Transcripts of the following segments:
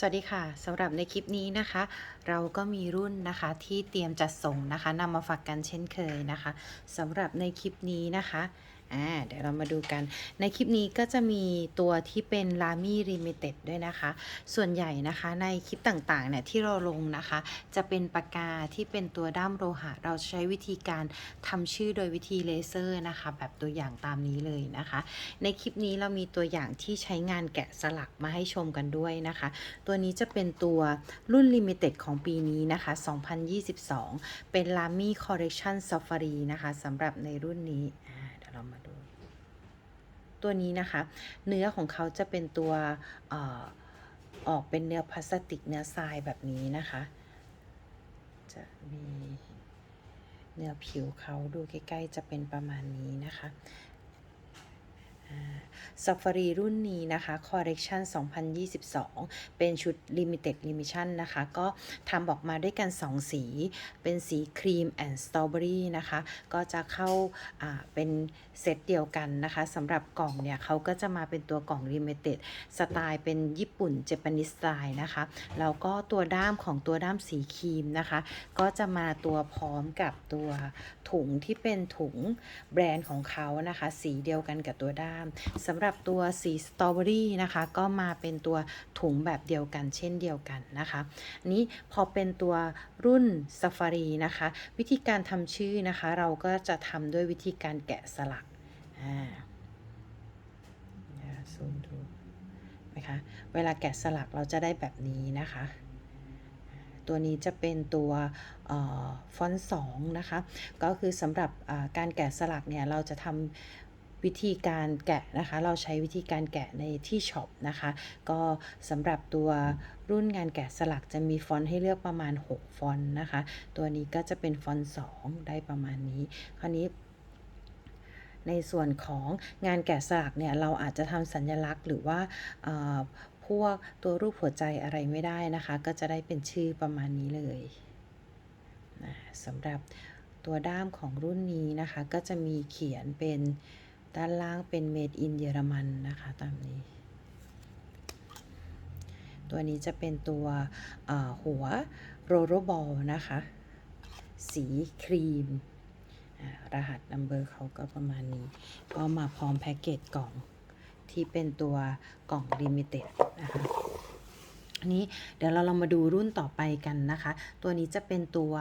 สวัสดีค่ะสำหรับในคลิปนี้นะคะ เราก็มีรุ่นนะคะที่เตรียมจัดส่งนะคะนำมาฝากกันเช่นเคยนะคะสำหรับในคลิปนี้นะคะ อ่าเดี๋ยวเรามาดูกัน ในคลิปนี้ก็จะมีตัวที่เป็น l a m i Limited ด้วยนะคะ ส่วนใหญ่นะคะในคลิปต่างๆเนี่ยที่เราลงนะคะ จะเป็นปากกาที่เป็นตัวด้ามโลหะ เราใช้วิธีการทำชื่อโดยวิธีเลเซอร์นะคะ แบบตัวอย่างตามนี้เลยนะคะ ในคลิปนี้เรามีตัวอย่างที่ใช้งานแกะสลักมาให้ชมกันด้วยนะคะ ตัวนี้จะเป็นตัวรุ่น Limited ของปีนี้นะคะ 2022 เป็น Lamy Collection Safari นะคะสำหรับในรุ่นนี้อ่าเดี๋ยวเรามาดู ตัวนี้นะคะ เนื้อของเขาจะเป็นตัวอออกเป็นเนื้อพลาสติกเนื้อทรายแบบนี้นะคะ จะมีเนื้อผิวเขาดูใกล้ ๆ จะเป็นประมาณนี้นะคะ Safari รุ่นนี้นะคะ Collection 2022 เป็นชุด Limited Edition นะคะ ก็ทำออกมาด้วยกัน 2 สี เป็นสีครีมแอนด์สตรอเบอรี่นะคะ ก็จะเข้าอ่าเป็นเซตเดียวกันนะคะสำหรับกล่องเนี่ยเขาก็จะมาเป็นตัวกล่อง Limited สไตล์เป็นญี่ปุ่นเจแปนิสสไตล์นะคะ แล้วก็ตัวด้ามของตัวด้ามสีครีมนะคะ ก็จะมาตัวพร้อมกับตัวถุงที่เป็นถุงแบรนด์ของเขานะคะ สีเดียวกันกับตัวด้ามสำหรับตัวสีสตรอเบอรี่นะคะก็มาเป็นตัวถุงแบบเดียวกันเช่นเดียวกันนะคะอันนี้พอเป็นตัวรุ่น Safari นะคะ วิธีการทำชื่อนะคะ เราก็จะทำด้วยวิธีการแกะสลักอ่าซูมดูนะคะเวลาแกะสลักเราจะได้แบบนี้นะคะตัวนี้จะเป็นตัวฟอนต์สองนะคะ ก็คือสำหรับการแกะสลักเนี่ย เราจะทำ วิธีการแกะนะคะ เราใช้วิธีการแกะในที่ช็อปนะคะ ก็สำหรับตัวรุ่นงานแกะสลักจะมีฟอนต์ให้เลือกประมาณ 6 ฟอนต์นะคะ ตัวนี้ก็จะเป็นฟอนต์2ได้ประมาณนี้ คราวนี้ในส่วนของงานแกะสลักเนี่ย เราอาจจะทำสัญลักษณ์หรือว่าพวกตัวรูปหัวใจอะไรไม่ได้นะคะ ก็จะได้เป็นชื่อประมาณนี้เลยนะสำหรับตัวด้ามของรุ่นนี้นะคะ ก็จะมีเขียนเป็น ด้านล่างเป็น made in เยอรมันนะคะตามนี้ ตัวนี้จะเป็นตัวหัวโรโรบอลนะคะ สีครีม รหัสนัมเบอร์เขาก็ประมาณนี้ ก็มาพร้อมแพ็กเกจกล่องที่เป็นตัวกล่อง Limited นะคะอันนี้เดี๋ยวเราลองมาดูรุ่นต่อไปกันนะคะ ตัวนี้จะเป็นตัว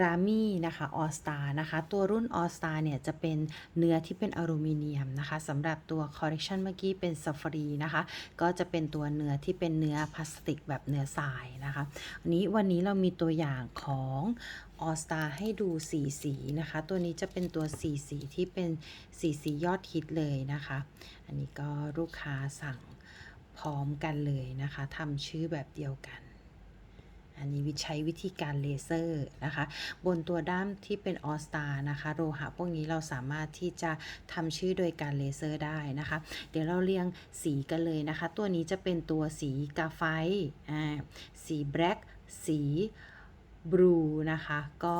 รามี่นะคะออสตานะคะตัวรุ่นออสตาเนี่ยจะเป็นเนื้อที่เป็นอลูมิเนียมนะคะสำหรับตัวคอลเล t ชันเมื่อกี้เป็นซัฟฟรีนะคะก็จะเป็นตัวเนื้อที่เป็นเนื้อพลาสติกแบบเนื้อทรายนะคะอันนี้วันนี้เรามีตัวอย่างของออสตาให้ดูสีสีนะคะ ตัวนี้จะเป็นตัวสีสีที่เป็นสีสียอดฮิตเลยนะคะ อันนี้ก็ลูกค้าสั่งพร้อมกันเลยนะคะทำชื่อแบบเดียวกัน อันนี้วิใช้วิธีการเลเซอร์นะคะ บนตัวด้ามที่เป็นออสตานะคะโลหะพวกนี้เราสามารถที่จะทำชื่อโดยการเลเซอร์ได้นะคะ เดี๋ยวเราเรียงสีกันเลยนะคะ ตัวนี้จะเป็นตัวสีกาไฟอ่าสีแบล็กสีบลูนะคะ ก็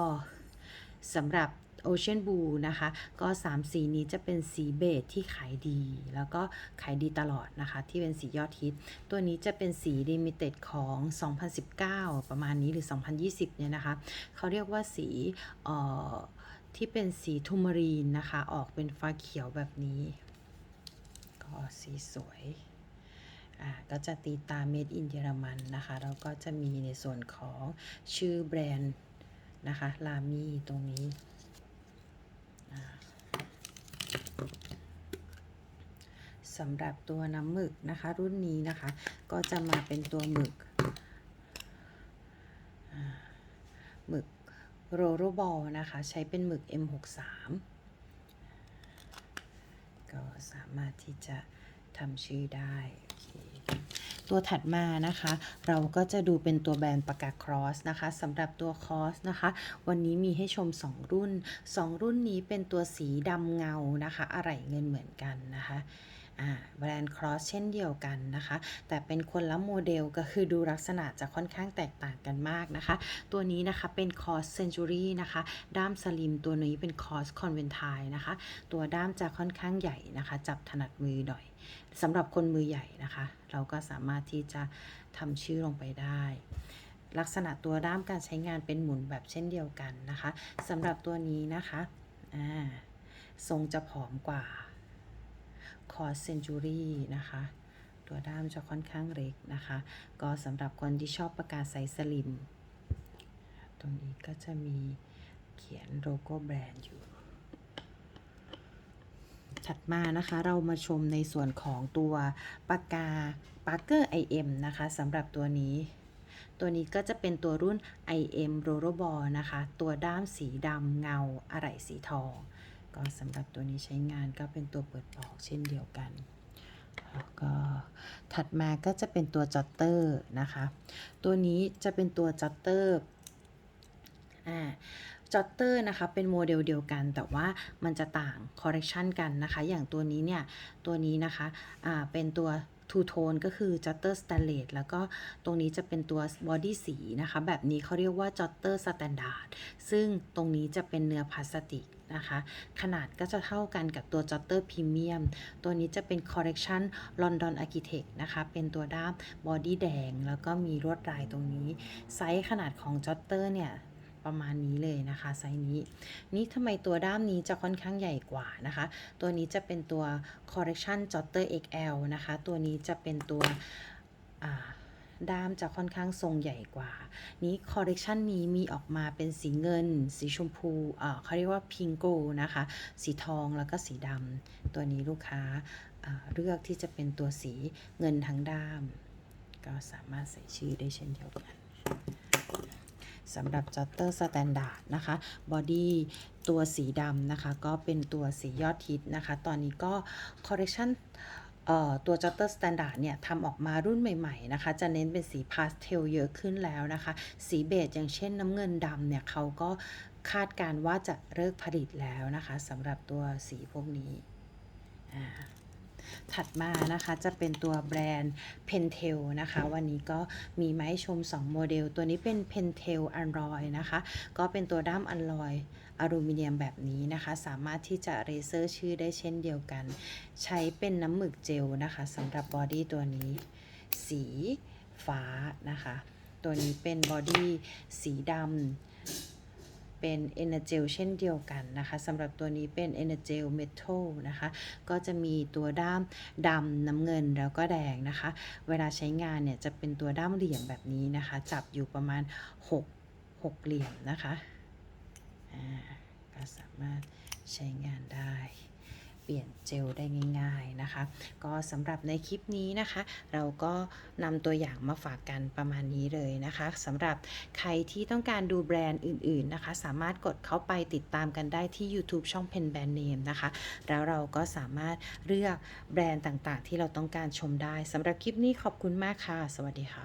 สำหรับ Ocean Blue นะคะ ก็ 3 สีนี้จะเป็นสีเบจที่ขายดี แล้วก็ขายดีตลอดนะคะ ที่เป็นสียอดฮิต ตัวนี้จะเป็นสี Limited ของ 2019 ประมาณนี้หรือ 2020 เนี่ยนะคะ เขาเรียกว่าสีที่เป็นสีทูมารีนนะคะ ออกเป็นฟ้าเขียวแบบนี้ ก็สีสวยอ่าก็จะตีตา Made in เยอรมันนะคะ แล้วก็จะมีในส่วนของชื่อแบรนด์นะคะ ลามีตรงนี้ สำหรับตัวน้ำหมึกนะคะ รุ่นนี้นะคะ ก็จะมาเป็นตัวหมึกหมึกโรโรบอลนะคะ ใช้เป็นหมึก M63 ก็สามารถที่จะทำชื่อได้ตัวถัดมานะคะ เราก็จะดูเป็นตัวแบรนด์ปากกาครอสนะคะสำหรับตัวคอสนะคะ วันนี้มีให้ชม 2 รุ่น 2 รุ่นนี้เป็นตัวสีดำเงานะคะ อะไหล่เงินเหมือนกันนะคะ อ่าแบรนด์ครอสเช่นเดียวกันนะคะ แต่เป็นคนละโมเดลก็คือดูลักษณะจะค่อนข้างแตกต่างกันมากนะคะ ตัวนี้นะคะเป็นคอสเซนจูรี่นะคะ ด้ามสลิมตัวนี้เป็นคอสคอนเวนทายนะคะ ตัวด้ามจะค่อนข้างใหญ่นะคะ จับถนัดมือหน่อยสำหรับคนมือใหญ่นะคะ เราก็สามารถที่จะทำชื่อลงไปได้ลักษณะตัวด้ามการใช้งานเป็นหมุนแบบเช่นเดียวกันนะคะสำหรับตัวนี้นะคะอ่าทรงจะผอมกว่า คอเซนจูรี่นะคะ ตัวด้ามจะค่อนข้างเล็กนะคะ ก็สำหรับคนที่ชอบปากกาไซส์สลิม ตรงนี้ก็จะมีเขียนโลโก้แบรนด์อยู่ ถัดมานะคะเรามาชมในส่วนของตัวปากกา Parker IM นะคะสำหรับตัวนี้ตัวนี้ก็จะเป็นตัวรุ่น IM r o l l e r b a l l นะคะ ตัวด้ามสีดำเงาอะไหล่สีทอง ก็สำหรับตัวนี้ใช้งานก็เป็นตัวเปิดปอกเช่นเดียวกันแล้วก็ถัดมาก็จะเป็นตัวจัตเตอร์นะคะ ตัวนี้จะเป็นตัวจัตเตอร์อ่าจอตเตอร์นะคะเป็นโมเดลเดียวกัน แต่ว่ามันจะต่างคอร์เรคชันกันนะคะ อย่างตัวนี้เนี่ย ตัวนี้นะคะอ่าเป็นตัว ทูโทนก็คือจัตเตอร์สแตนเลสแล้วก็ตรงนี้จะเป็นตัวบอดี้สีนะคะ แบบนี้เขาเรียกว่าจัตเตอร์สแตนดาร์ดซึ่งตรงนี้จะเป็นเนื้อพลาสติกนะคะ ขนาดก็จะเท่ากันกับตัวจัตเตอร์พรีเมียมตัวนี้จะเป็นคอร์เรคชันลอนดอนอาร์กิเทคนะคะ เป็นตัวด้ามบอดี้แดง แล้วก็มีลวดลายตรงนี้ ไซส์ขนาดของจัตเตอร์เนี่ย ประมาณนี้เลยนะคะไซส์นี้ นี่ทำไมตัวด้ามนี้จะค่อนข้างใหญ่กว่านะคะ ตัวนี้จะเป็นตัว correction jotter XL นะคะ ตัวนี้จะเป็นตัวด้ามจะค่อนข้างทรงใหญ่กว่า นี้ correction นี้มีออกมาเป็นสีเงิน สีชมพูเขาเรียกว่า pink gold นะคะ สีทองแล้วก็สีดำ ตัวนี้ลูกค้าเลือกที่จะเป็นตัวสีเงินทั้งด้าม ก็สามารถใส่ชื่อได้เช่นเดียวกัน สำหรับ Jotter Standard นะคะบอดี้ตัวสีดำนะคะ ก็เป็นตัวสียอดฮิตนะคะ ตอนนี้ก็ Correction เอ่อตัว Jotter Standard เนี่ยทำออกมารุ่นใหม่ๆนะคะ จะเน้นเป็นสีพาสเทลเยอะขึ้นแล้วนะคะ สีเบจอย่างเช่นน้ำเงินดำเนี่ยเขาก็คาดการว่าจะเลิกผลิตแล้วนะคะสำหรับตัวสีพวกนี้อ่า ถัดมานะคะจะเป็นตัวแบรนด์ Pentel นะคะ วันนี้ก็มีมาให้ชม 2 โมเดล ตัวนี้เป็น Pentel Alloy นะคะ ก็เป็นตัวด้ามอ l ลอยอลูมิเนียมแบบนี้นะคะ สามารถที่จะเรเซอร์ชื่อได้เช่นเดียวกัน ใช้เป็นน้ำหมึกเจลนะคะสำหรับบอดี้ตัวนี้ สีฟ้านะคะ ตัวนี้เป็นบอดี้สีดำ เป็น Energel เช่นเดียวกันนะคะสำหรับตัวนี้เป็น Energel Metal นะคะ ก็จะมีตัวด้ามดำน้ำเงินแล้วก็แดงนะคะ เวลาใช้งานเนี่ยจะเป็นตัวด้ามเหลี่ยมแบบนี้นะคะ จับอยู่ประมาณ 6 6 เหลี่ยมนะคะก็สามารถใช้งานได้ ปลี่ยนเจลได้ง่ายๆนะคะ ก็สำหรับในคลิปนี้นะคะ เราก็นำตัวอย่างมาฝากกันประมาณนี้เลยนะคะสำหรับใครที่ต้องการดูแบรนด์อื่นๆนะคะ สามารถกดเข้าไปติดตามกันได้ที่ YouTube ช่อง Pen Brand Name นะคะ แล้วเราก็สามารถเลือกแบรนด์ต่างๆ ที่เราต้องการชมได้สำหรับคลิปนี้ขอบคุณมากค่ะ สวัสดีค่ะ